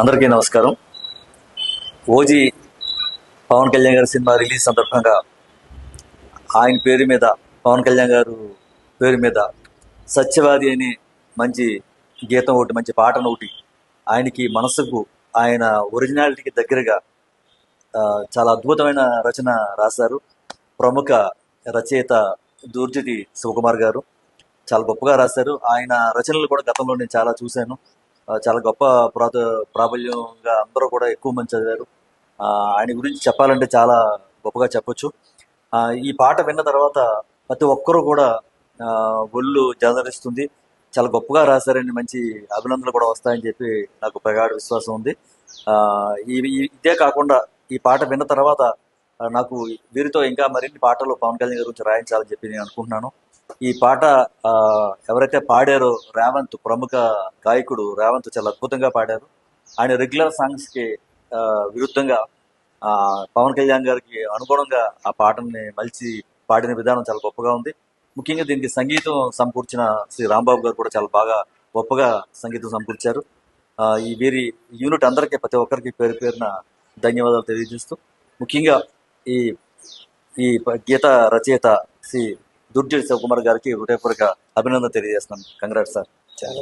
అందరికీ నమస్కారం. ఓజీ పవన్ కళ్యాణ్ గారి సినిమా రిలీజ్ సందర్భంగా ఆయన పేరు మీద పవన్ కళ్యాణ్ గారు పేరు మీద సత్యవాది అని మంచి గీతం ఒకటి మంచి పాటను ఒకటి ఆయనకి మనసుకు ఆయన ఒరిజినాలిటీకి దగ్గరగా చాలా అద్భుతమైన రచన రాశారు. ప్రముఖ రచయిత దూర్జటి శివకుమార్ గారు. చాలా గొప్పగా రాశారు. ఆయన రచనలు కూడా గతంలో నేను చాలా చూశాను. చాలా గొప్ప ప్రాత ప్రాబల్యంగా అందరూ కూడా ఎక్కువ మంది చదివారు. ఆయన గురించి చెప్పాలంటే చాలా గొప్పగా చెప్పొచ్చు. ఈ పాట విన్న తర్వాత ప్రతి ఒక్కరూ కూడా ఒళ్ళు జలరిస్తుంది చాలా గొప్పగా రాశారని మంచి అభినందనలు కూడా వస్తాయని చెప్పి నాకు ప్రగాఢ విశ్వాసం ఉంది. ఇదే కాకుండా ఈ పాట విన్న తర్వాత నాకు వీరితో ఇంకా మరిన్ని పాటలు పవన్ కళ్యాణ్ గారి గురించి రాయించాలని చెప్పి నేను అనుకుంటున్నాను. ఈ పాట ఆ, ఎవరైతే పాడారో రేవంత్ ప్రముఖ గాయకుడు రేవంత్ చాలా అద్భుతంగా పాడారు. ఆయన రెగ్యులర్ సాంగ్స్కి విరుద్ధంగా ఆ, పవన్ కళ్యాణ్ గారికి అనుగుణంగా ఆ పాటని మలిచి పాడిన విధానం చాలా గొప్పగా ఉంది. ముఖ్యంగా దీనికి సంగీతం సమకూర్చిన శ్రీ రాంబాబు గారు కూడా చాలా బాగా గొప్పగా సంగీతం సమకూర్చారు ఆ, ఈ వీరి యూనిట్ అందరికీ ప్రతి ఒక్కరికి పేరు పేరున ధన్యవాదాలు తెలియజేస్తూ ముఖ్యంగా ఈ ఈ గీత రచయిత శ్రీ దుర్జడి శివకుమార్ గారికి హృదయపూర్వక అభినందన తెలియజేస్తున్నాను. Congrats sir. చాలా